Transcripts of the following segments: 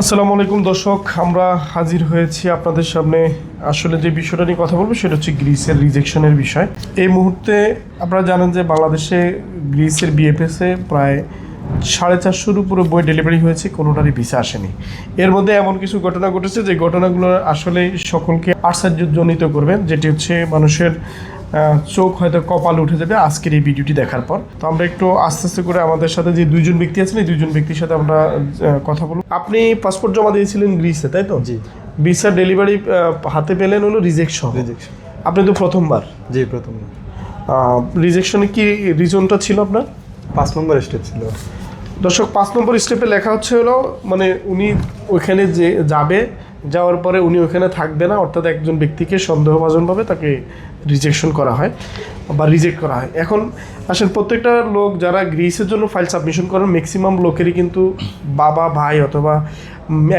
আসসালামু আলাইকুম দর্শক, আমরা হাজির হয়েছি আপনাদের সামনে। আসলে যে বিষয়টা নিয়ে কথা বলব সেটা হচ্ছে গ্রিসের রিজেকশনের বিষয়। এই মুহূর্তে আপনারা জানেন যে বাংলাদেশে গ্রিসের বিএফএসে প্রায় সাড়ে চারশোর উপরে বই ডেলিভারি হয়েছে, কোনোটারই ভিসা আসেনি। এর মধ্যে এমন কিছু ঘটনা ঘটেছে যে ঘটনাগুলো আসলে সকলকে আশ্চর্যজনিত করবে, যেটি হচ্ছে মানুষের চোখ হয়তো কপাল উঠে যাবে আজকের এই ভিডিওটি দেখার পর। তো আমরা একটু আস্তে আস্তে করে আমাদের সাথে যে দুইজন ব্যক্তি আছেন এই দুইজন ব্যক্তির সাথে আমরা কথা বলব। আপনি পাসপোর্ট জমা দিয়েছিলেন গ্রিসে তাই তো? জি। ভিসা ডেলিভারি হাতে পেলেন হলো রিজেকশন রিজেকশন আপনি তো প্রথমবার। জি প্রথমবার। রিজেকশনে কি রিজনটা ছিল আপনার? পাঁচ নম্বর স্টেপ ছিল। দর্শক পাঁচ নম্বর স্টেপে লেখা হচ্ছে হলো মানে উনি ওইখানে যে যাবে যাওয়ার পরে উনি ওখানে থাকবে না, অর্থাৎ একজন ব্যক্তিকে সন্দেহভাজনভাবে তাকে রিজেকশন করা হয় বা রিজেক্ট করা হয়। এখন আসলে প্রত্যেকটা লোক যারা গ্রিসের জন্য ফাইল সাবমিশন করেন ম্যাক্সিমাম লোকেরই কিন্তু বাবা, ভাই অথবা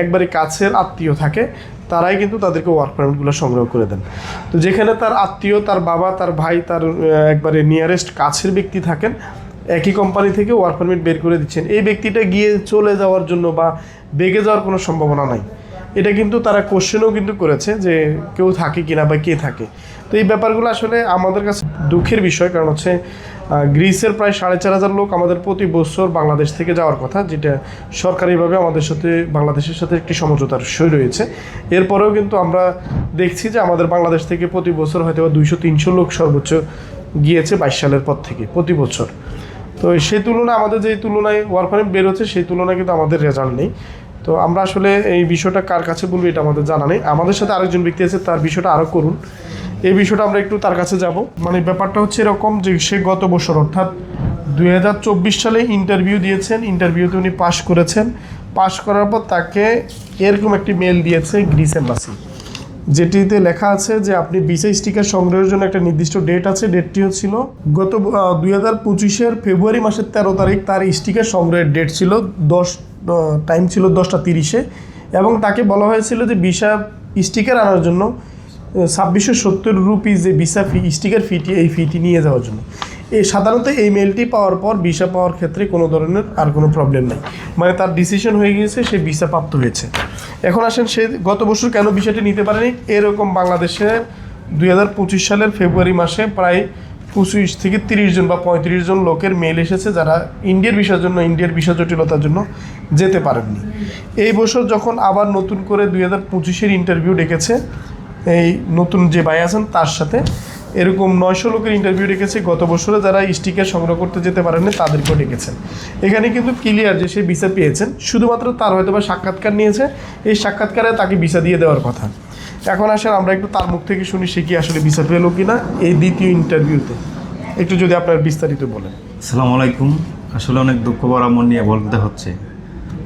একবারে কাছের আত্মীয় থাকে, তারাই কিন্তু তাদেরকে ওয়ার্ক পারমিটগুলো সংগ্রহ করে দেন। তো যেখানে তার আত্মীয়, তার বাবা, তার ভাই, তার একবারে নিয়ারেস্ট কাছের ব্যক্তি থাকেন, একই কোম্পানি থেকে ওয়ার্ক পারমিট বের করে দিচ্ছেন। এই ব্যক্তিটা গিয়ে চলে যাওয়ার জন্য বা বেগে যাওয়ার কোনো সম্ভাবনা নাই। এটা কিন্তু তারা কোশ্চেনও কিন্তু করেছে যে কেউ থাকে কিনা বা কে থাকে। তো এই ব্যাপারগুলো আসলে আমাদের কাছে দুঃখের বিষয়, কারণ হচ্ছে গ্রিসের প্রায় সাড়ে চার হাজার লোক আমাদের প্রতি বছর বাংলাদেশ থেকে যাওয়ার কথা, যেটা সরকারিভাবে আমাদের সাথে, বাংলাদেশের সাথে একটি সমঝোতার সই রয়েছে। এরপরেও কিন্তু আমরা দেখছি যে আমাদের বাংলাদেশ থেকে প্রতি বছর হয়তো বা দুইশো তিনশো লোক সর্বোচ্চ গিয়েছে বাইশ সালের পর থেকে প্রতি বছর। তো সেই তুলনায়, আমাদের যে তুলনায় ওয়ার্ক পারমিট বের হচ্ছে, সেই তুলনায় কিন্তু আমাদের রেজাল্ট নেই। তো আমরা আসলে এই বিষয়টা কার কাছে বলব এটা আমাদের জানা নেই। আমাদের সাথে আরেকজন ব্যক্তি আছে, তার বিষয়টা আরও করুন। এই বিষয়টা আমরা একটু তার কাছে যাব। মানে ব্যাপারটা হচ্ছে এরকম যে সে গত বছর, অর্থাৎ দুই হাজার চব্বিশ সালে ইন্টারভিউ দিয়েছেন ইন্টারভিউতে উনি পাশ করেছেন। পাশ করার পর তাকে এরকম একটি মেল দিয়েছে গ্রিস এম্বাসি যেটিতে লেখা আছে যে আপনি ভিসা স্টিকার সংগ্রহের জন্য একটা নির্দিষ্ট ডেট আছে ডেটটি হচ্ছিল গত দুই হাজার পঁচিশের ফেব্রুয়ারি মাসের তেরো তারিখ তার স্টিকার সংগ্রহের ডেট ছিল দশ টাইম ছিল দশটা তিরিশে এবং তাকে বলা হয়েছিল যে ভিসা স্টিকার আনার জন্য ছাব্বিশশো সত্তর রুপিস যে ভিসা ফি, স্টিকার ফিটি, এই ফিটি নিয়ে যাওয়ার জন্য। এই সাধারণত এই মেলটি পাওয়ার পর ভিসা পাওয়ার ক্ষেত্রে কোনো ধরনের আর কোনো প্রবলেম নেই। মানে তার ডিসিশন হয়ে গিয়েছে, সে ভিসা প্রাপ্ত হয়েছে। এখন আসেন, সে গত বছর কেন বিষয়টি নিতে পারেনি? এরকম বাংলাদেশে দুই হাজার পঁচিশ সালের ফেব্রুয়ারি মাসে প্রায় পঁচিশ থেকে তিরিশ জন বা পঁয়ত্রিশ জন লোকের মেল এসেছে যারা ইন্ডিয়ার বিষয়ের জন্য ইন্ডিয়ার বিষয় জটিলতার জন্য যেতে পারেননি। এই বছর যখন আবার নতুন করে দুই হাজার পঁচিশের ইন্টারভিউ ডেকেছে, এই নতুন যে ভাই আছেন, তার সাথে এরকম নয়শো লোকের ইন্টারভিউ রেখেছে গত বছরে যারা স্টিকার সংগ্রহ করতে যেতে পারেননি, তাদেরকেও ডেকেছেন এখানে কিন্তু ক্লিয়ার যে সে ভিসা পেয়েছেন, শুধুমাত্র তার হয়তো বা সাক্ষাৎকার নিয়েছে। এই সাক্ষাৎকারে তাকে ভিসা দিয়ে দেওয়ার কথা। এখন আসেন, আমরা একটু তার মুখ থেকে শুনি সে কি আসলে ভিসা পেল কি না এই দ্বিতীয় ইন্টারভিউতে একটু যদি আপনার বিস্তারিত বলেন। আসসালামু আলাইকুম। আসলে অনেক দুঃখ ভরা মন নিয়ে বলতে হচ্ছে।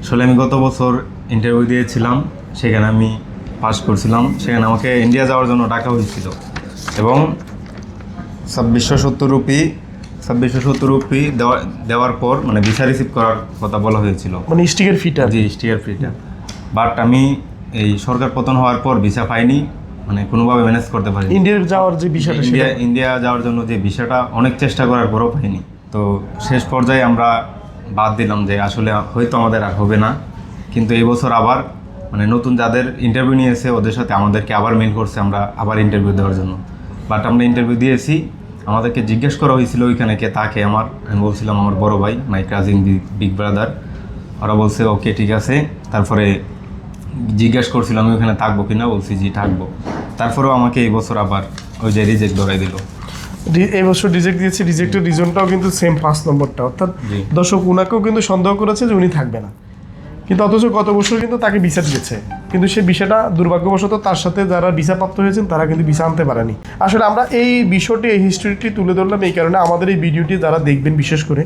আসলে আমি গত বছর ইন্টারভিউ দিয়েছিলাম, সেখানে আমি পাস করছিলাম। সেখানে আমাকে ইন্ডিয়া যাওয়ার জন্য ডাকা হয়েছিল। এবং ছাব্বিশশো সত্তর রুপি ছাব্বিশশো সত্তর রুপি দেওয়া দেওয়ার পর মানে ভিসা রিসিভ করার কথা বলা হয়েছিল। মানে স্টিকের ফিটা? জি স্টিকের ফ্রিটা বাট আমি এই সরকার পতন হওয়ার পর ভিসা পাইনি মানে কোনোভাবে ম্যানেজ করতে পারিনি। ইন্ডিয়ার যাওয়ার যে বিষয়টা ইন্ডিয়া ইন্ডিয়া যাওয়ার জন্য যে ভিসাটা অনেক চেষ্টা করার পরও পাইনি। তো শেষ পর্যায়ে আমরা বাদ দিলাম যে আসলে হয়তো আমাদের আর হবে না। কিন্তু এই বছর আবার মানে নতুন যাদের ইন্টারভিউ নিয়েছে ওদের সাথে আমাদেরকে আবার মেল করছে আমরা আবার ইন্টারভিউ দেওয়ার জন্য। বাট আমরা ইন্টারভিউ দিয়েছি আমাদেরকে জিজ্ঞেস করা হয়েছিল ওইখানে কে তাকে আমার আমি বলছিলাম আমার বড় ভাই মাই কাজিন বিগ ব্রাদার ওরা বলছে ওকে ঠিক আছে। তারপরে জিজ্ঞেস করছিলাম আমি ওখানে থাকব কি না বলছি জি থাকব। তারপরেও আমাকে এই বছর আবার ওই যে রিজেক্ট ধরাই দিল। এই বছর রিজেক্ট দিয়েছে রিজেক্টের রিজনটাও কিন্তু সেম পাঁচ নম্বরটা। অর্থাৎ। দর্শক উনাকেও কিন্তু সন্দেহ করেছে যে উনি থাকবে না। কিন্তু অথচ গত বছর কিন্তু তাকে ভিসা দিয়েছে। কিন্তু সেই ভিসাটা দুর্ভাগ্যবশত তার সাথে যারা ভিসা প্রাপ্ত হয়েছেন, তারা কিন্তু ভিসা আনতে পারেনি। আসলে আমরা এই বিষয়টি, এই হিস্ট্রিটি তুলে ধরলাম এই কারণে আমাদের এই ভিডিওটি যারা দেখবেন বিশেষ করে,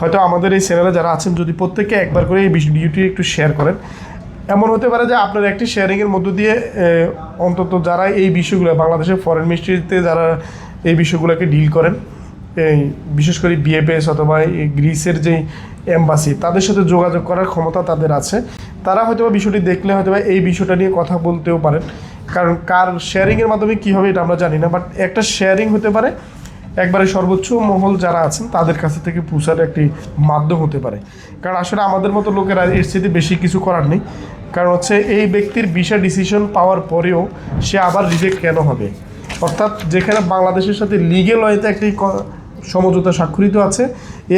হয়তো আমাদের এই চ্যানেলে যারা আছেন, যদি প্রত্যেকে একবার করে এই ভিডিওটি একটু শেয়ার করেন। এমন হতে পারে যে আপনার একটি শেয়ারিংয়ের মধ্য দিয়ে অন্তত যারা এই বিষয়গুলো, বাংলাদেশের ফরেন মিনিস্ট্রিতে যারা এই বিষয়গুলোকে ডিল করেন বিশেষ করে বিএপিএস অথবা গ্রিসের যে এম্বাসি, তাদের সাথে যোগাযোগ করার ক্ষমতা তাদের আছে। তারা হয়তো বা বিষয়টি দেখলে হয়তো বা এই বিষয়টা নিয়ে কথা বলতেও পারেন। কারণ কার শেয়ারিংয়ের মাধ্যমে কী হবে এটা আমরা জানি না বাট একটা শেয়ারিং হতে পারে, একবারে সর্বোচ্চ মহল যারা আছেন, তাদের কাছে থেকে পৌঁছার একটি মাধ্যম হতে পারে। কারণ আসলে আমাদের মতো লোকেরা এর স্থিতি বেশি কিছু করার নেই। কারণ হচ্ছে এই ব্যক্তির ভিসা ডিসিশন পাওয়ার পরেও সে আবার রিজেক্ট কেন হবে? অর্থাৎ যেখানে বাংলাদেশের সাথে লিগেল ওয়েতে একটি সমঝোতা স্বাক্ষরিত আছে।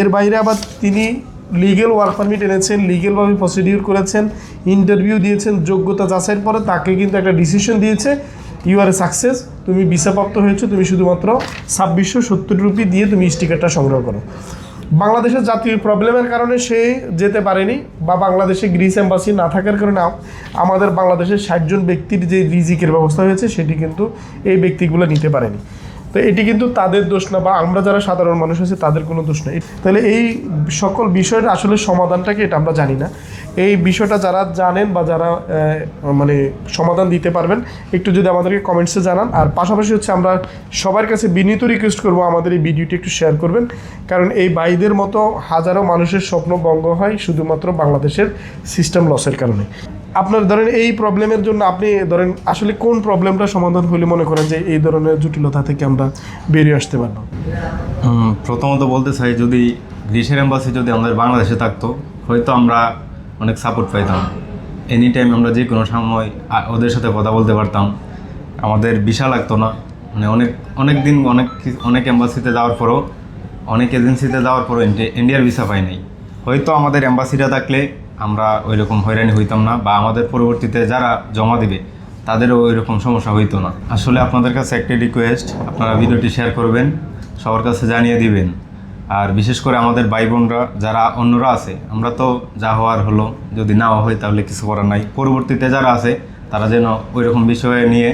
এর বাইরে আবার তিনি লিগেল ওয়ার্ক পারমিট এনেছেন লিগেলভাবে প্রসিডিউর করেছেন ইন্টারভিউ দিয়েছেন, যোগ্যতা যাচাইয়ের পরে তাকে কিন্তু একটা ডিসিশন দিয়েছে ইউ আর এ সাকসেস তুমি ভিসাপ্রাপ্ত হয়েছো, তুমি শুধুমাত্র ছাব্বিশশো সত্তর রুপি দিয়ে তুমি স্টিকারটা সংগ্রহ করো। বাংলাদেশের জাতীয় প্রবলেমের কারণে সে যেতে পারেনি বা বাংলাদেশে গ্রিস এম্বাসি না থাকার কারণে আমাদের বাংলাদেশের ষাটজন ব্যক্তির যে রিজিকের ব্যবস্থা হয়েছে, সেটি কিন্তু এই ব্যক্তিগুলো নিতে পারেনি। তো এটি কিন্তু তাদের দোষ না, বা আমরা যারা সাধারণ মানুষ আছি, তাদের কোনো দোষ নেই। তাহলে এই সকল বিষয়ের আসলে সমাধানটাকে এটা আমরা জানি না। এই বিষয়টা যারা জানেন বা যারা মানে সমাধান দিতে পারবেন, একটু যদি আমাদেরকে কমেন্টসে জানান। আর পাশাপাশি হচ্ছে আমরা সবার কাছে বিনীত রিকোয়েস্ট করব, আমাদের এই ভিডিওটি একটু শেয়ার করবেন। কারণ এই বাইদের মতো হাজারো মানুষের স্বপ্ন ভঙ্গ হয় শুধুমাত্র বাংলাদেশের সিস্টেম লসের কারণে। আপনার ধরেন এই প্রবলেমের জন্য আপনি ধরেন আসলে কোন প্রবলেমটা সমাধান হলে মনে করেন যে এই ধরনের জটিলতা থেকে আমরা বেরিয়ে আসতে পারব? প্রথমত বলতে চাই, যদি গ্রিসের এম্বাসি যদি আমাদের বাংলাদেশে থাকতো, হয়তো আমরা অনেক সাপোর্ট পাইতাম। এনি টাইম আমরা যে কোনো সময় ওদের সাথে কথা বলতে পারতাম। আমাদের বিশা লাগতো না। মানে অনেক অনেক দিন অনেক অনেক এম্বাসিতে যাওয়ার পরও, অনেক এজেন্সিতে যাওয়ার পরও ইন্ডিয়ার ভিসা পাই নাই। হয়তো আমাদের এম্বাসিটা থাকলে আমরা ওই রকম হয়রানি হইতাম না, বা আমাদের পরবর্তীতে যারা জমা দিবে, তাদেরও ওই রকম সমস্যা হইতো না। আসলে আপনাদের কাছে একটি রিকোয়েস্ট আপনারা ভিডিওটি শেয়ার করবেন, সবার কাছে জানিয়ে দিবেন। আর বিশেষ করে আমাদের ভাই বোনরা, যারা অন্যরা আছে, আমরা তো যা হওয়ার হলো, যদি নাও হয় তাহলে কিছু করার নাই। পরবর্তীতে যারা আছে, তারা যেন ওই রকম বিষয়ে নিয়ে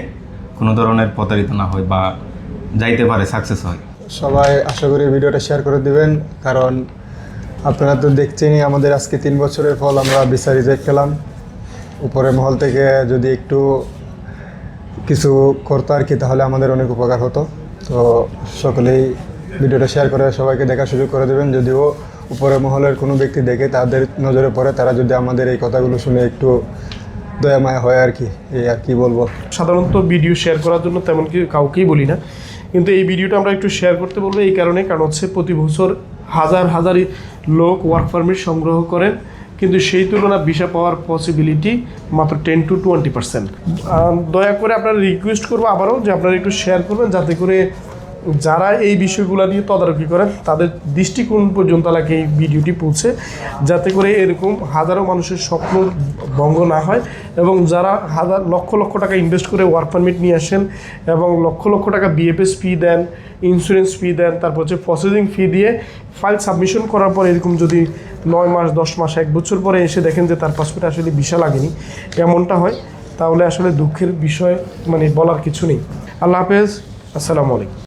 কোনো ধরনের প্রতারিত না হয় বা যাইতে পারে সাকসেস হয়। সবাই আশা করি ভিডিওটা শেয়ার করে দিবেন, কারণ আপনারা তো দেখছেনই আমাদের আজকে তিন বছরের ফল আমরা বিচার রিজেক্ট পেলাম উপরের মহল থেকে যদি একটু কিছু করতো আর কি, তাহলে আমাদের অনেক উপকার হতো। তো সকলেই ভিডিওটা শেয়ার করে সবাইকে দেখার সুযোগ করে দেবেন। যদিও উপরের মহলের কোনো ব্যক্তি দেখে তাদের নজরে পড়ে, তারা যদি আমাদের এই কথাগুলো শুনে একটু দয়ামায়া হয় আর কি, এই আর কি বলব। সাধারণত ভিডিও শেয়ার করার জন্য তেমন কি কাউকেই বলি না। কিন্তু এই ভিডিওটা আমরা একটু শেয়ার করতে বলব এই কারণে, কারণ হচ্ছে প্রতি বছর হাজার হাজার লোক ওয়ার্ক পারমিট সংগ্রহ করেন, কিন্তু সেই তুলনা ভিসা পাওয়ার পসিবিলিটি মাত্র টেন টু টোয়েন্টি পার্সেন্ট দয়া করে আপনারা রিকোয়েস্ট করব আবারও যে আপনারা একটু শেয়ার করবেন, যাতে করে যারা এই বিষয়গুলো নিয়ে তদারকি করেন, তাদের দৃষ্টিকোণ পর্যন্ত এলাকা এই ভিডিওটি পৌঁছে, যাতে করে এরকম হাজারো মানুষের স্বপ্ন ভঙ্গ না হয় এবং যারা হাজার, লক্ষ লক্ষ টাকা ইনভেস্ট করে ওয়ার্ক পারমিট নিয়ে আসেন এবং লক্ষ লক্ষ টাকা বিএফএস ফি দেন ইন্স্যুরেন্স ফি দেন, তারপর হচ্ছে প্রসেসিং ফি দিয়ে ফাইল সাবমিশন করার পর এরকম যদি নয় মাস, দশ মাস, এক বছর পরে এসে দেখেন যে তার পাসপোর্টে আসলে ভিসা লাগেনি, এমনটা হয়, তাহলে আসলে দুঃখের বিষয় মানে বলার কিছু নেই। আল্লাহ হাফেজ, আসসালামু আলাইকুম।